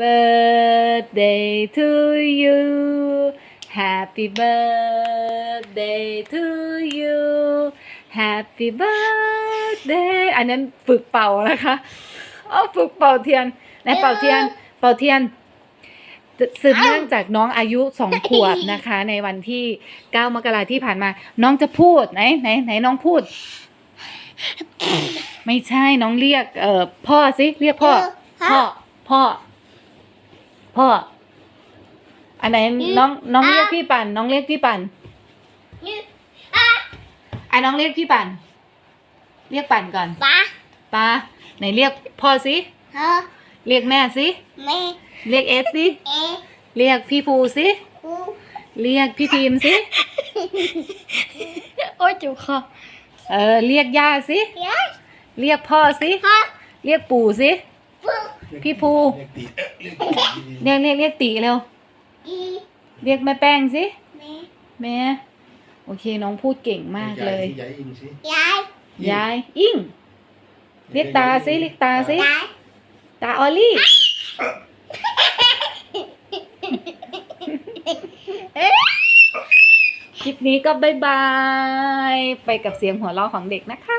birthday to you Happy birthday to you Happy birthday อันนั้นฝึกเป่านะคะเอาฝึกเป่าเทียนไหนเป่าเทียน เป่าเทียนสืบเนื่องจากน้องอายุสองขวบนะคะ ในวันที่9มกราที่ผ่านมา น้องจะพูดไหนไหนไหนน้องพูด ไม่ใช่น้องเรียก เอ่อพ่อสิเรียกพ่อ พ่อพ่อ พ่อ อันไหนน้องน้องเรียกพี่ปันน้องเรียกพี่ปันอะน้องเรียกพี่ปันเรียกปันก่อนป้าปาไหนเรียกพ่อสิเธอเรียกแม่สิแม่เรียกเอสสิเอเรียกพี่ภูสิคูเรียกพี่พิมพ์สิโอ้ยจุกคอเออเรียกย่าสิยายเรียกพ่อสิฮะเรียกปู่สิปุ๊บพี่ภู เรียกตีเอ๊ะเรียกตีเรียกเรียกเรียกตีเร็ว อีเรียกแม่แป้งสิแม่แม่โอเคน้องพูดเก่งมากเลย ยายอิงสิยายยายอิงเรียกตาสิเรียกตาสิ ยายตาออลลี่ คลิปนี้ก็บายบาย ไปกับเสียงหัวเราะของเด็กนะคะ